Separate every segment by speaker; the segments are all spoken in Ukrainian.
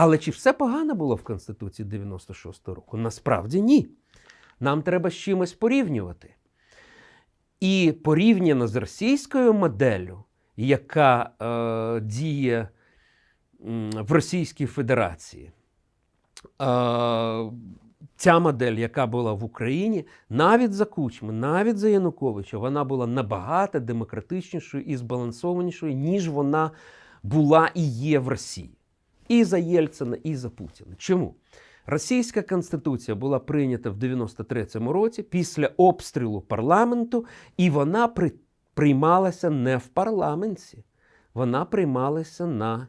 Speaker 1: Але чи все погано було в Конституції 96-го року? Насправді ні. Нам треба з чимось порівнювати. І порівняно з російською моделлю, яка е, діє в Російській Федерації, е, ця модель, яка була в Україні, навіть за Кучми, навіть за Януковича, вона була набагато демократичнішою і збалансованішою, ніж вона була і є в Росії. І за Єльцина, і за Путіна. Чому? Російська конституція була прийнята в 93-му році після обстрілу парламенту, і вона при, приймалася не в парламенті, вона приймалася на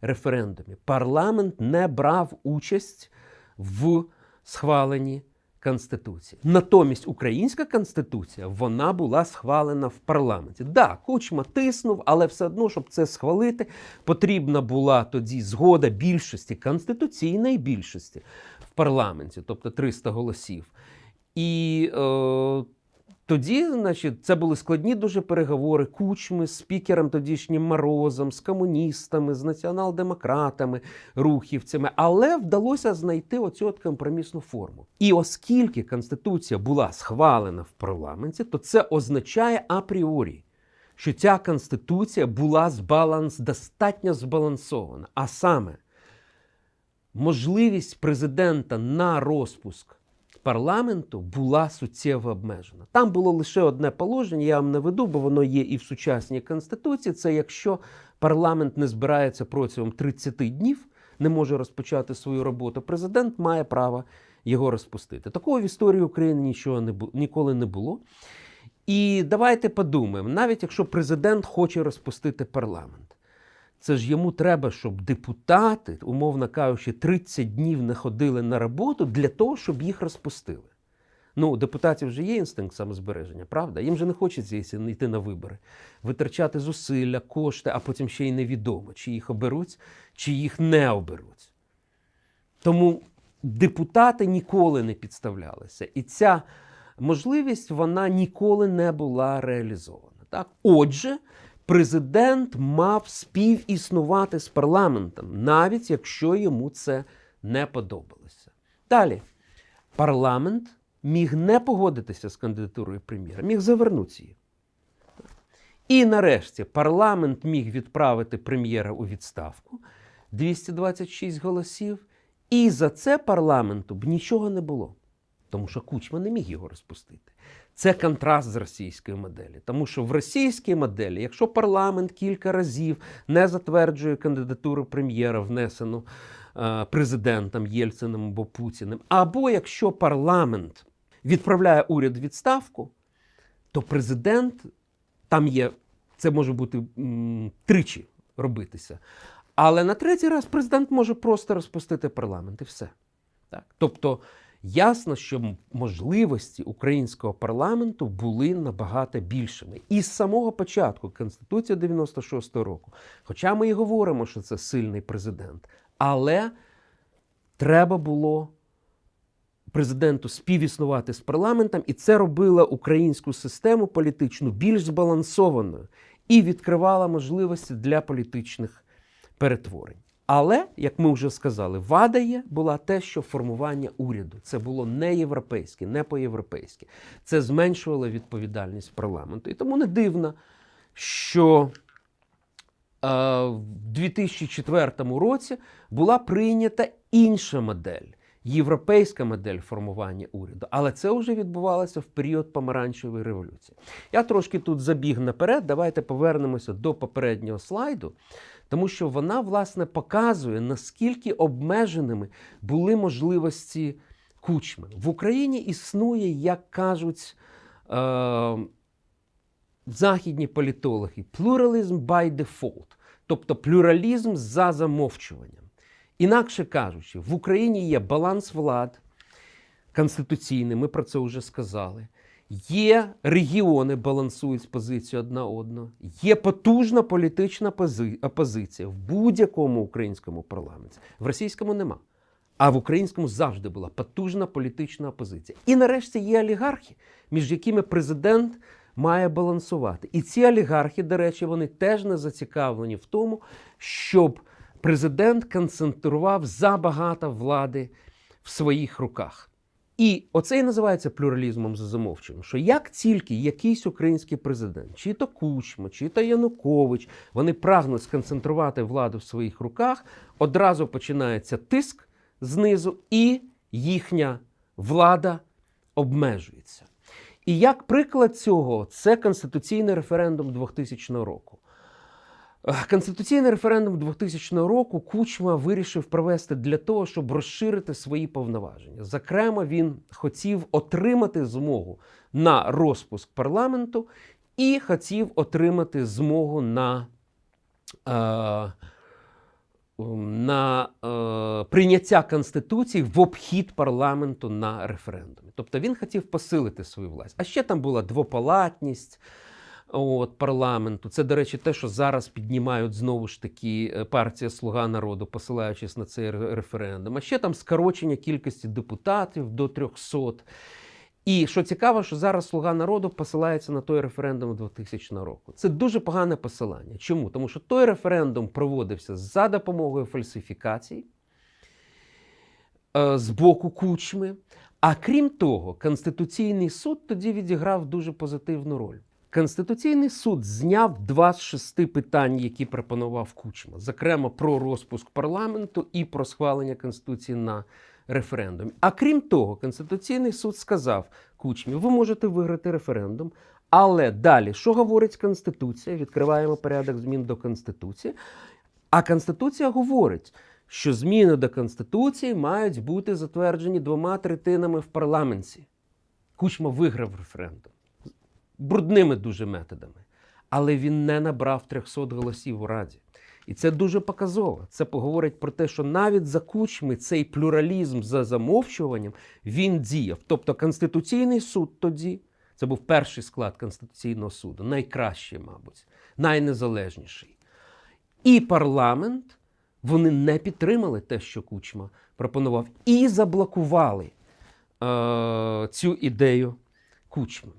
Speaker 1: референдумі. Парламент не брав участь в схваленні Конституції. Натомість українська конституція вона була схвалена в парламенті. Да, Кучма тиснув, але все одно, щоб це схвалити, потрібна була тоді згода більшості, конституційної більшості в парламенті, тобто 300 голосів. І е, тоді, значить, це були складні дуже переговори кучми з спікером тодішнім Морозом, з комуністами, з націонал-демократами, рухівцями, але вдалося знайти оцю от компромісну форму. І оскільки Конституція була схвалена в парламенті, то це означає апріорі, що ця конституція була збаланс, достатньо збалансована. А саме можливість президента на розпуск парламенту була суттєво обмежена. Там було лише одне положення, я вам не веду, бо воно є і в сучасній конституції. Це якщо парламент не збирається протягом 30 днів, не може розпочати свою роботу, президент має право його розпустити. Такого в історії України нічого не бу- ніколи не було. І давайте подумаємо, навіть якщо президент хоче розпустити парламент, це ж йому треба, щоб депутати, умовно кажучи, 30 днів не ходили на роботу для того, щоб їх розпустили. Ну, у депутатів вже є інстинкт самозбереження, правда? Їм же не хочеться йти на вибори, витрачати зусилля, кошти, а потім ще й невідомо, чи їх оберуть, чи їх не оберуть. Тому депутати ніколи не підставлялися. І ця можливість вона ніколи не була реалізована. Так? Отже, президент мав співіснувати з парламентом, навіть якщо йому це не подобалося. Далі, парламент міг не погодитися з кандидатурою прем'єра, міг завернути її. І нарешті парламент міг відправити прем'єра у відставку 226 голосів, і за це парламенту б нічого не було, тому що Кучма не міг його розпустити. Це контраст з російської моделі, тому що в російській моделі, якщо парламент кілька разів не затверджує кандидатуру прем'єра, внесену е, президентом Єльциним або Путіним, або якщо парламент відправляє уряд відставку, то президент там є, це може бути м, тричі робитися. Але на третій раз президент може просто розпустити парламент і все. Так? Тобто ясно, що можливості українського парламенту були набагато більшими. І з самого початку Конституція 96-го року, хоча ми і говоримо, що це сильний президент, але треба було президенту співіснувати з парламентом, і це робило українську систему політичну більш збалансованою і відкривало можливості для політичних перетворень. Але, як ми вже сказали, вада є була те, що формування уряду це було не європейське, не по-європейськи. Це зменшувало відповідальність парламенту. І тому не дивно, що е, в 2004 році була прийнята інша модель. Європейська модель формування уряду, але це вже відбувалося в період помаранчевої революції. Я трошки тут забіг наперед. Давайте повернемося до попереднього слайду, тому що вона власне показує, наскільки обмеженими були можливості кучми. В Україні існує, як кажуть е, західні політологи, pluralism by default, тобто плюралізм за замовчуванням. Інакше кажучи, в Україні є баланс влад конституційний, ми про це вже сказали. Є регіони, балансують позицію одна одного, є потужна політична опозиція в будь-якому українському парламенті. В російському нема. А в українському завжди була потужна політична опозиція. І нарешті є олігархи, між якими президент має балансувати. І ці олігархи, до речі, вони теж не зацікавлені в тому, щоб президент концентрував забагато влади в своїх руках. І оце і називається плюралізмом за замовчуванням, що як тільки якийсь український президент, чи то Кучма, чи то Янукович, вони прагнуть сконцентрувати владу в своїх руках, одразу починається тиск знизу, і їхня влада обмежується. І як приклад цього, це конституційний референдум 2000 року. Конституційний референдум 2000 року Кучма вирішив провести для того, щоб розширити свої повноваження. Зокрема, він хотів отримати змогу на розпуск парламенту і хотів отримати змогу на, е, на е, прийняття Конституції в обхід парламенту на референдумі. Тобто він хотів посилити свою власть. А ще там була двопалатність от, парламенту. Це, до речі, те, що зараз піднімають знову ж таки е, партія Слуга народу, посилаючись на цей референдум. А ще там скорочення кількості депутатів до 300. І що цікаво, що зараз Слуга народу посилається на той референдум 2000 року. Це дуже погане посилання. Чому? Тому що той референдум проводився за допомогою фальсифікацій е, з боку кучми. А крім того, Конституційний суд тоді відіграв дуже позитивну роль. Конституційний суд зняв два з шести питань, які пропонував Кучма, зокрема про розпуск парламенту і про схвалення Конституції на референдумі. А крім того, Конституційний суд сказав Кучмі, ви можете виграти референдум, але далі, що говорить Конституція? Відкриваємо порядок змін до Конституції. А Конституція говорить, що зміни до Конституції мають бути затверджені двома третинами в парламенті. Кучма виграв референдум брудними дуже методами. Але він не набрав 300 голосів у Раді. І це дуже показово. Це поговорить про те, що навіть за кучми цей плюралізм за замовчуванням він діяв. Тобто Конституційний суд тоді, це був перший склад Конституційного суду, найкращий, мабуть, найнезалежніший. І парламент вони не підтримали те, що Кучма пропонував, і заблокували е, цю ідею Кучми.